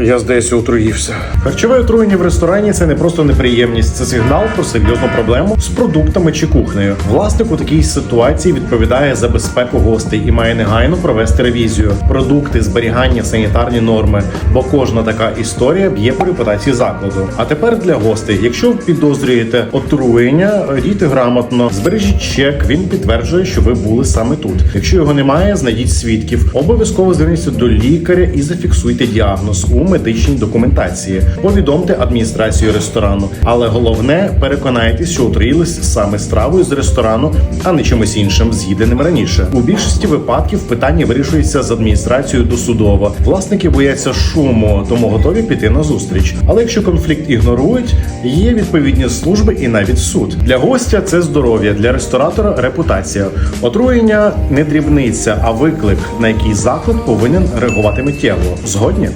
я здається отруївся. Харчове отруєння в ресторані це не просто неприємність, це сигнал про серйозну проблему з продуктами чи кухнею. Власник у такій ситуації відповідає за безпеку гостей і має негайно провести ревізію. Продукти, зберігання, санітарні норми. Бо кожна така історія б'є по репутації закладу. А тепер для гостей, якщо підозрюєте отруєння, дійте грамотно, збережіть чек. Він підтверджує, що ви були саме тут. Якщо його немає, знайдіть свідків. Обов'язково зверніться до лікаря і зафіксуйте діагноз у медичній документації. Повідомте адміністрацію ресторану. Але головне переконайтесь, що отруїлись саме стравою з ресторану, а не чимось іншим, з'їденим раніше. У більшості випадків питання вирішується з адміністрацією досудово. Власники бояться шуму, тому готові піти на зустріч. Але якщо конфлікт ігнорують, є відповідні служби і навіть суд. Для гостя це здоров'я, для ресторатора репутація. Отруєння не дрібниця, а виклик, на який заклад повинен реагувати миттєво. Згодні?